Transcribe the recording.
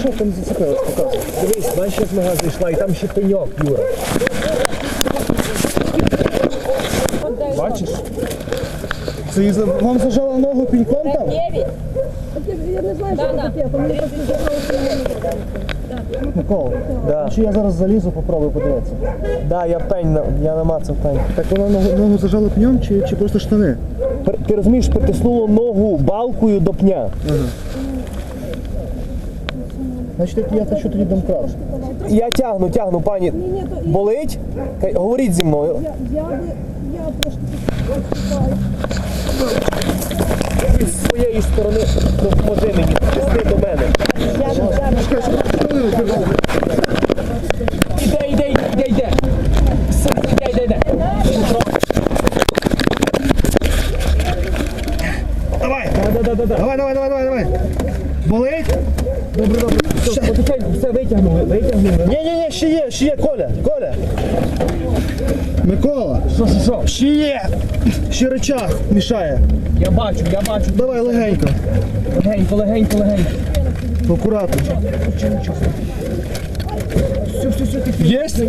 Що там? Показуй. Дивись, бачиш, як нога зайшла, і там ще пеньок, Юра. Бачиш? Це і за- вам зажала ногу піньком там? Дев'ять. Микола, Да. чи я зараз залізу, попробую подивитися. Да, я пень, на- я намацав пень. Так вона ногу, ногу зажала пнем чи, чи просто штани? Пер- Ти розумієш, притиснуло ногу балкою до пня. Значить, як я хочу тоді домкрат. Я тягну, тягну, пані. Болить? Кай- Говоріть зі мною. З своєї сторони допоможи мені. Іде, іде, іде, іде. Іде, іде, іде. Давай! Да, да, да, да. Давай, давай, давай, давай, давай! Болить? Добре, добре. Все, потихеньку, все витягнули, витягнули. Ні, ні, ні, ще є, ще є, Коля, Коля! Микола, Що, що, що? ще є! Ще речах мішає. Я бачу, я бачу. Давай легенько, Легенько, легенько, легенько. акуратно. Все, все, все, ти Єсть?